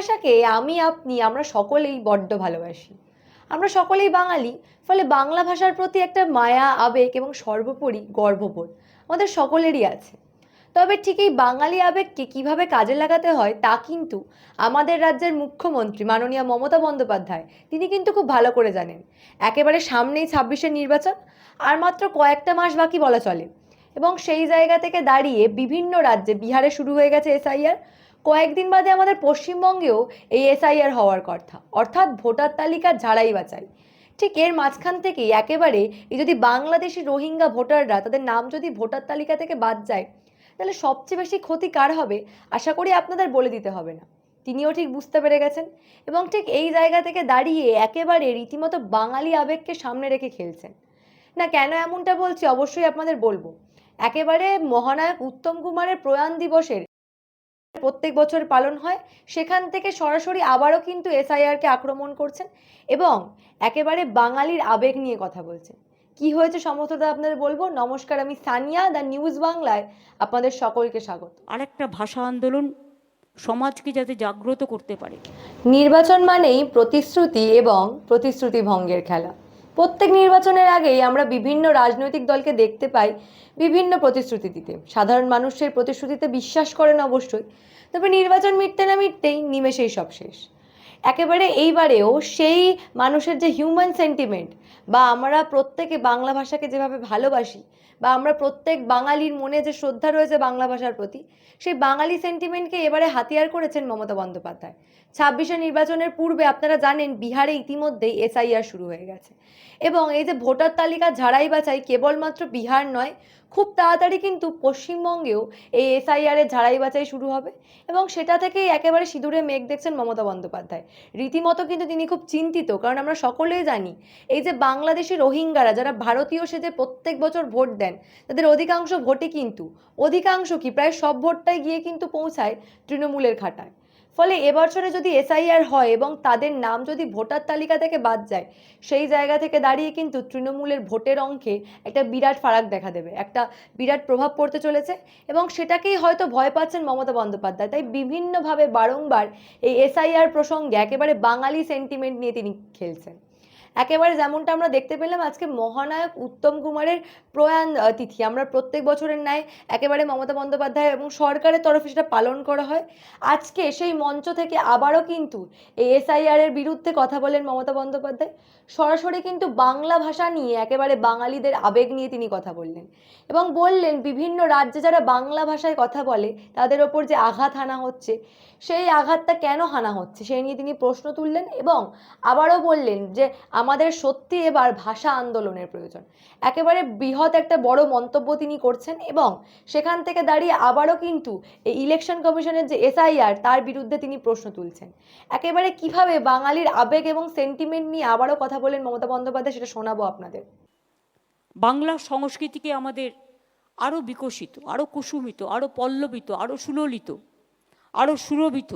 ভাষাকে আমি, আপনি, আমরা সকলেই বড্ড ভালোবাসি। আমরা সকলেই বাঙালি, ফলে বাংলা ভাষার প্রতি একটা মায়া, আবেগ এবং সর্বোপরি গর্ববোধ আমাদের সকলেরই আছে। তবে ঠিক এই বাঙালি আবেগকে কীভাবে কাজে লাগাতে হয় তা কিন্তু আমাদের রাজ্যের মুখ্যমন্ত্রী মাননীয় মমতা বন্দ্যোপাধ্যায় তিনি কিন্তু খুব ভালো করে জানেন। একেবারে সামনেই ছাব্বিশের নির্বাচন, আর মাত্র কয়েকটা মাস বাকি বলা চলে। এবং সেই জায়গা থেকে দাঁড়িয়ে বিভিন্ন রাজ্যে বিহারে শুরু হয়ে গেছে এসআইআর কয়েকদিন বাদে আমাদের পশ্চিমবঙ্গেও এই এসআইআর হওয়ার কথা। অর্থাৎ ভোটার তালিকার ঝাড়াই বাছাই। ঠিক এর মাঝখান থেকেই একেবারে এই যদি বাংলাদেশি রোহিঙ্গা ভোটাররা তাদের নাম যদি ভোটার তালিকা থেকে বাদ যায়, তাহলে সবচেয়ে বেশি ক্ষতি কার হবে? আশা করি আপনাদের বলে দিতে হবে না। তিনিও ঠিক বুঝতে পেরে গেছেন। এবং ঠিক এই জায়গা থেকে দাঁড়িয়ে একেবারে রীতিমতো বাঙালি আবেগকে সামনে রেখে খেলছেন। না, কেন এমনটা বলছি অবশ্যই আপনাদের বলব। একেবারে মহানায়ক উত্তম কুমারের প্রয়াণ দিবসের প্রত্যেক বছর পালন হয় সেখান থেকে সরাসরি আবারও কিন্তু এসআইআরকে আক্রমণ করছেন এবং একেবারে বাঙালির আবেগ নিয়ে কথা বলছেন। কি হয়েছে সমস্তটা আপনাদের বলব? নমস্কার আমি সানিয়া দ্য নিউজ বাংলায় আপনাদের সকলকে স্বাগত। আরেকটা ভাষা আন্দোলন সমাজকে যাতে জাগ্রত করতে পারে। নির্বাচন মানেই প্রতিশ্রুতি এবং প্রতিশ্রুতি ভঙ্গের খেলা। প্রত্যেক নির্বাচনের আগেই আমরা বিভিন্ন রাজনৈতিক দলকে দেখতে পাই বিভিন্ন প্রতিশ্রুতি দিতে। সাধারণ মানুষের প্রতিশ্রুতিতে বিশ্বাস করেন অবশ্যই, তবে নির্বাচন মিটতে না মিটতেই নিমেষেই সব শেষ। একেবারে এইবারেও সেই মানুষের যে হিউম্যান সেন্টিমেন্ট বা আমরা প্রত্যেকে বাংলা ভাষাকে যেভাবে ভালোবাসি বা আমরা প্রত্যেক বাঙালির মনে যে শ্রদ্ধা রয়েছে বাংলা ভাষার প্রতি, সেই বাঙালি সেন্টিমেন্টকে এবারে হাতিয়ার করেছেন মমতা বন্দ্যোপাধ্যায়। ছাব্বিশে নির্বাচনের পূর্বে আপনারা জানেন বিহারে ইতিমধ্যেই এসআইআর শুরু হয়ে গেছে। এবং এই যে ভোটার তালিকা ঝাড়াই বাছাই কেবলমাত্র বিহার নয় খুব তাড়াতাড়ি কিন্তু পশ্চিমবঙ্গেও এই এসআইআর এর ঝাড়াই বাছাই শুরু হবে এবং সেটা থেকেই একেবারে সিঁদুরে মেঘ দেখছেন মমতা বন্দ্যোপাধ্যায়। রীতিমতো কিন্তু তিনি খুব চিন্তিত, কারণ আমরা সকলেই জানি এই যে বাংলাদেশি রোহিঙ্গারা যারা ভারতীয় সেজে প্রত্যেক বছর ভোট দেন, তাদের অধিকাংশ ভোটই কিন্তু, অধিকাংশ কি প্রায় সব ভোটটাই গিয়ে কিন্তু পৌঁছায় তৃণমূলের খাটায়। ফলে এবছরে যদি এসআইআর হয় এবং তাদের নাম যদি ভোটার তালিকা থেকে বাদ যায়, সেই জায়গা থেকে দাঁড়িয়ে কিন্তু তৃণমূলের ভোটের অঙ্কে একটা বিরাট ফারাক দেখা দেবে। একটা বিরাট প্রভাব পড়তে চলেছে এবং সেটাকেই হয়তো ভয় পাচ্ছেন মমতা বন্দ্যোপাধ্যায়। তাই বিভিন্নভাবে বারংবার এই এসআইআর প্রসঙ্গে একেবারে বাঙালি সেন্টিমেন্ট নিয়ে তিনি খেলছেন। একেবারে যেমনটা আমরা দেখতে পেলাম, আজকে মহানায়ক উত্তম কুমারের প্রয়াণ তিথি। আমরা প্রত্যেক বছরের ন্যায় একেবারে মমতা বন্দ্যোপাধ্যায় এবং সরকারের তরফে সেটা পালন করা হয়। আজকে সেই মঞ্চ থেকে আবারও কিন্তু এই এসআইআর এর বিরুদ্ধে কথা বলেন মমতা বন্দ্যোপাধ্যায়। সরাসরি কিন্তু বাংলা ভাষা নিয়ে একেবারে বাঙালিদের আবেগ নিয়ে তিনি কথা বললেন এবং বললেন বিভিন্ন রাজ্যে যারা বাংলা ভাষায় কথা বলে, তাদের ওপর যে আঘাত হানা হচ্ছে, সেই আঘাতটা কেন হানা হচ্ছে, সেই নিয়ে তিনি প্রশ্ন তুললেন এবং আবারও বললেন যে আমাদের সত্যি এবার ভাষা আন্দোলনের প্রয়োজন। একেবারে বৃহৎ একটা বড় মন্তব্য তিনি করছেন এবং সেখান থেকে দাঁড়িয়ে আবারও কিন্তু এই ইলেকশন কমিশনের যে এসআইআর তার বিরুদ্ধে তিনি প্রশ্ন তুলছেন। একেবারে কীভাবে বাঙালির আবেগ এবং সেন্টিমেন্ট নিয়ে আবারও কথা বলেন মমতা বন্দ্যোপাধ্যায়, সেটা শোনাবো আপনাদের। বাংলা সংস্কৃতিকে আমাদের আরও বিকশিত আরও কুসুমিত আরও পল্লবিত আরও সুললিত আরও সুরভিত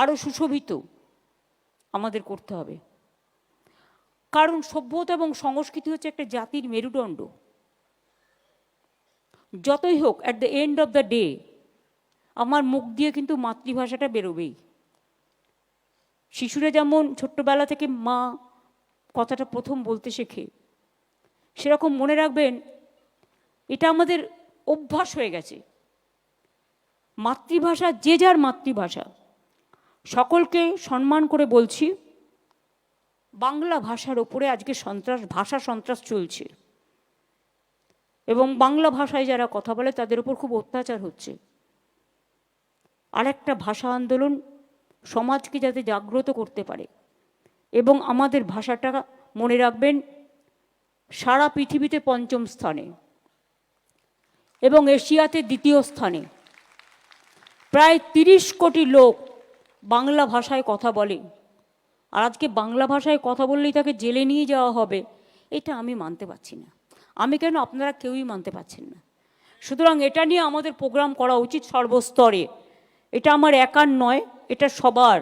আরও সুশোভিত আমাদের করতে হবে। কারণ সভ্যতা এবং সংস্কৃতি হচ্ছে একটা জাতির মেরুদণ্ড। যতই হোক at the end of the day আমার মুখ দিয়ে কিন্তু মাতৃভাষাটা বেরোবেই। শিশুরা যেমন ছোট্টবেলা থেকে মা কথাটা প্রথম বলতে শেখে, সেরকম মনে রাখবেন, এটা আমাদের অভ্যাস হয়ে গেছে। মাতৃভাষা যে যার মাতৃভাষা, সকলকে সম্মান করে বলছি। বাংলা ভাষার ওপরে আজকে সন্ত্রাস, ভাষা সন্ত্রাস চলছে। এবং বাংলা ভাষায় যারা কথা বলে, তাদের উপর খুব অত্যাচার হচ্ছে। আরেকটা ভাষা আন্দোলন সমাজকে যাতে জাগ্রত করতে পারে। এবং আমাদের ভাষাটা মনে রাখবেন, সারা পৃথিবীতে পঞ্চম স্থানে এবং এশিয়াতে দ্বিতীয় স্থানে। প্রায় তিরিশ কোটি লোক বাংলা ভাষায় কথা বলে। আর আজকে বাংলা ভাষায় কথা বললেই তাকে জেলে নিয়ে যাওয়া হবে, এটা আমি মানতে পারছি না। আমি কেন আপনারা কেউই মানতে পারছেন না? সুতরাং এটা নিয়ে আমাদের প্রোগ্রাম করা উচিত সর্বস্তরে। এটা আমার একার নয়, এটা সবার।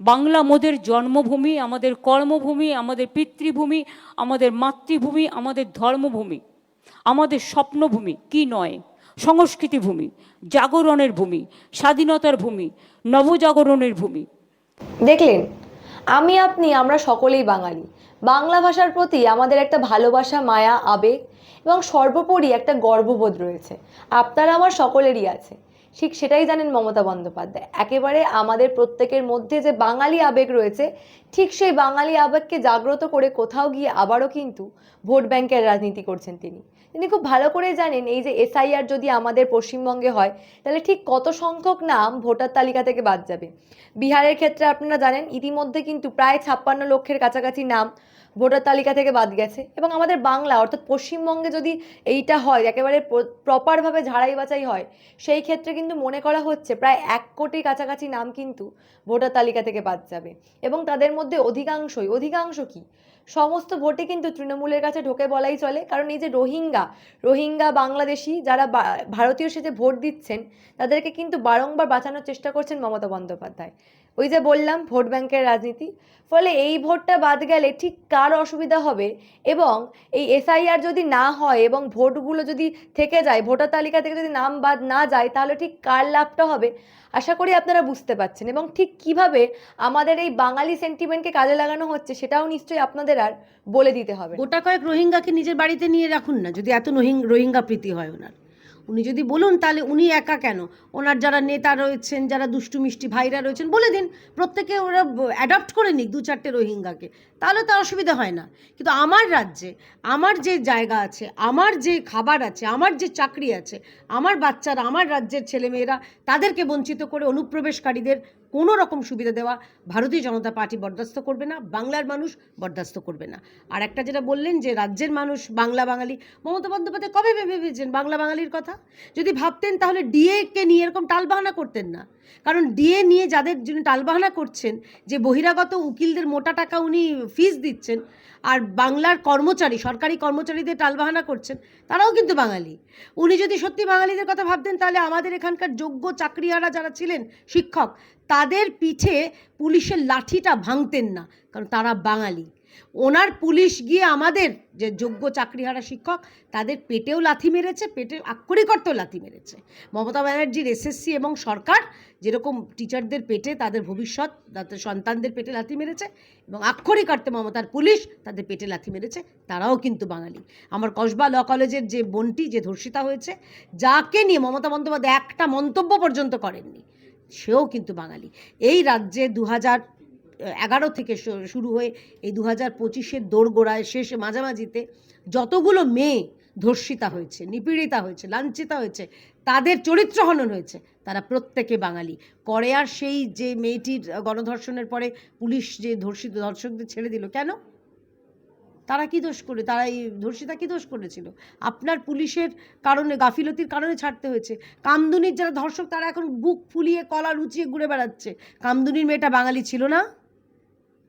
বাংলা মোদের জন্মভূমি, আমাদের কর্মভূমি, আমাদের পিতৃভূমি, আমাদের মাতৃভূমি, আমাদের ধর্মভূমি, আমাদের স্বপ্নভূমি, কি নয়? সংস্কৃতি ভূমি জাগরণের ভূমি, স্বাধীনতার ভূমি, নবজাগরণের ভূমি। দেখলেন, আমি আপনি, আমরা সকলেই বাঙালি। বাংলা ভাষার প্রতি আমাদের একটা ভালোবাসা, মায়া, আবেগ এবং সর্বোপরি একটা গর্ববোধ রয়েছে। আপনারা আমার সকলেরই আছে। ঠিক সেটাই জানেন মমতা বন্দ্যোপাধ্যায়। একেবারে আমাদের প্রত্যেকের মধ্যে যে বাঙালি আবেগ রয়েছে ঠিক সেই বাঙালি আবেগকে জাগ্রত করে কোথাও গিয়ে আবারও কিন্তু ভোট ব্যাংকের রাজনীতি করছেন তিনি। তিনি খুব ভালো করে জানেন, এই যে এসআইআর যদি আমাদের পশ্চিমবঙ্গে হয়, তাহলে ঠিক কত সংখ্যক নাম ভোটার তালিকা থেকে বাদ যাবে। বিহারের ক্ষেত্রে আপনারা জানেন, ইতিমধ্যে কিন্তু প্রায় ছাপ্পান্ন লক্ষের কাছাকাছি নাম ভোটার তালিকা থেকে বাদ গেছে। এবং আমাদের বাংলা, অর্থাৎ পশ্চিমবঙ্গে যদি এইটা হয়, একেবারে প্রপারভাবে ঝাড়াই বাছাই হয়, সেই ক্ষেত্রে কিন্তু মনে করা হচ্ছে প্রায় এক কোটির কাছাকাছি নাম কিন্তু ভোটার তালিকা থেকে বাদ যাবে। এবং তাদের মধ্যে অধিকাংশই, অধিকাংশ কি? সমস্ত ভোটে কিন্তু তৃণমূলের কাছে ঢোকে বলাই চলে। কারণ এই যে রোহিঙ্গা রোহিঙ্গা বাংলাদেশি যারা ভারতীয় সেজে ভোট দিচ্ছেন, তাদেরকে কিন্তু বারংবার বাঁচানোর চেষ্টা করছেন মমতা বন্দ্যোপাধ্যায়। ওই যে বললাম, ভোট ব্যাংকের রাজনীতি। ফলে এই ভোটটা বাদ গেলে ঠিক কার অসুবিধা হবে? এবং এই এসআইআর যদি না হয় এবং ভোটগুলো যদি থেকে যায়, ভোটার তালিকা থেকে যদি নাম বাদ না যায়, তাহলে ঠিক কার লাভটা হবে? আশা করি আপনারা বুঝতে পারছেন। এবং ঠিক কীভাবে আমাদের এই বাঙালি সেন্টিমেন্টকে কাজে লাগানো হচ্ছে, সেটাও নিশ্চয়ই আপনাদের আর বলে দিতে হবে গোটা কয়েক রোহিঙ্গাকে নিজের বাড়িতে নিয়ে রাখুন না, যদি এত রোহিং- রোহিঙ্গা প্রীতি হয় ওনার। উনি যদি বলুন তাহলে উনি একা কেন? ওনার যারা নেতা রয়েছেন, যারা দুষ্টু মিষ্টি ভাইরা রয়েছেন, বলে দিন। প্রত্যেকে ওরা অ্যাডাপ্ট করে নিক দু চারটে রোহিঙ্গাকে। তাহলে তো অসুবিধা হয় না। কিন্তু আমার রাজ্যে, আমার যে জায়গা আছে, আমার যে খাবার আছে, আমার যে চাকরি আছে, আমার বাচ্চারা, আমার রাজ্যের ছেলেমেয়েরা তাদেরকে বঞ্চিত করে অনুপ্রবেশকারীদের কোনো রকম সুবিধা দেওয়া ভারতীয় জনতা পার্টি বরদাস্ত করবে না, বাংলার মানুষ বরদাস্ত করবে না। আর একটা যেটা বললেন যে, রাজ্যের মানুষ বাংলা বাঙালি, মমতা বন্দ্যোপাধ্যায় কবে ভেবে ভেবেছেন বাংলা বাঙালির কথা? যদি ভাবতেন তাহলে ডিএ কে নিয়ে এরকম টালবাহানা করতেন না। কারণ ডিএ নিয়ে যাদের যিনি টালবাহানা করছেন, যে বহিরাগত উকিলদের মোটা টাকা উনি ফিস দিচ্ছেন, আর বাংলার কর্মচারী, সরকারি কর্মচারীদের টালবাহানা করছেন, তারাও কিন্তু বাঙালি। উনি যদি সত্যি বাঙালিদের কথা ভাবতেন, তাহলে আমাদের এখানকার যোগ্য চাকরিয়ারা যারা ছিলেন, শিক্ষক, তাদের পিঠে পুলিশের লাঠিটা ভাঙতেন না, কারণ তারা বাঙালি। ওনার পুলিশ গিয়ে আমাদের যে যোগ্য চাকরিহারা শিক্ষক, তাদের পেটেও লাথি মেরেছে, পেটে আক্ষরিক অর্থেও লাথি মেরেছে। মমতা ব্যানার্জির এসএসসি এবং সরকার যেরকম টিচারদের পেটে তাদের ভবিষ্যৎ, তাদের সন্তানদের পেটে লাথি মেরেছে এবং আক্ষরিক অর্থে মমতার পুলিশ তাদের পেটে লাথি মেরেছে, তারাও কিন্তু বাঙালি। আমার কসবা ল কলেজের যে বোনটি, যে ধর্ষিতা হয়েছে, যাকে নিয়ে মমতা বন্দ্যোপাধ্যায় একটা মন্তব্য পর্যন্ত করেননি, সেও কিন্তু বাঙালি। এই রাজ্যে দু হাজার এগারো থেকে শুরু হয়ে এই দু হাজার পঁচিশের দোরগোড়ায় শেষে মাঝামাঝিতে যতগুলো মেয়ে ধর্ষিতা হয়েছে, নিপীড়িতা হয়েছে, লাঞ্ছিতা হয়েছে, তাদের চরিত্র হনন হয়েছে, তারা প্রত্যেকে বাঙালি। করেয়ার সেই যে মেয়েটির গণধর্ষণের পরে পুলিশ যে ধর্ষিত ধর্ষকদের ছেড়ে দিল, কেন? তারা কি দোষ করে, তারা এই ধর্ষিতা কি দোষ করেছিল? আপনার পুলিশের কারণে, গাফিলতির কারণে ছাড়তে হয়েছে। কামদুনির যারা ধর্ষক, তারা এখন বুক ফুলিয়ে, কলা লুচিয়ে ঘুরে বেড়াচ্ছে। কামদুনির মেয়েটা বাঙালি ছিল না?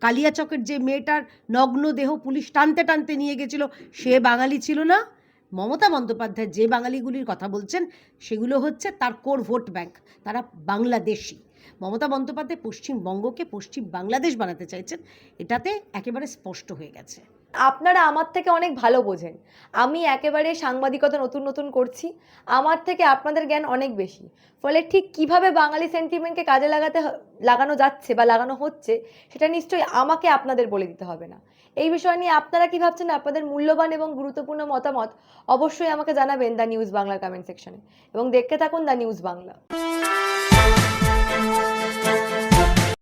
কালিয়াচকের যে মেয়েটার নগ্ন দেহ পুলিশ টানতে টানতে নিয়ে গেছিল, সে বাঙালি ছিল না। মমতা বন্দ্যোপাধ্যায় যে বাঙালিগুলির কথা বলছেন, সেগুলো হচ্ছে তার কোর ভোট ব্যাংক। তারা বাংলাদেশি। মমতা বন্দ্যোপাধ্যায় পশ্চিমবঙ্গকে পশ্চিম বাংলাদেশ বানাতে চাইছেন, এটাতে একেবারে স্পষ্ট হয়ে গেছে। আপনারা আমার থেকে অনেক ভালো বোঝেন। আমি একেবারে সাংবাদিকতা নতুন নতুন করছি। আমার থেকে আপনাদের জ্ঞান অনেক বেশি। ফলে ঠিক কীভাবে বাঙালি সেন্টিমেন্টকে কাজে লাগাতে লাগানো যাচ্ছে বা লাগানো হচ্ছে, সেটা নিশ্চয়ই আমাকে আপনাদের বলে দিতে হবে না। এই বিষয় নিয়ে আপনারা কি ভাবছেন? আপনাদের মূল্যবান এবং গুরুত্বপূর্ণ মতামত অবশ্যই আমাকে জানাবেন দ্য নিউজ বাংলার কমেন্ট সেকশনে এবং দেখতে থাকুন দ্য নিউজ বাংলা।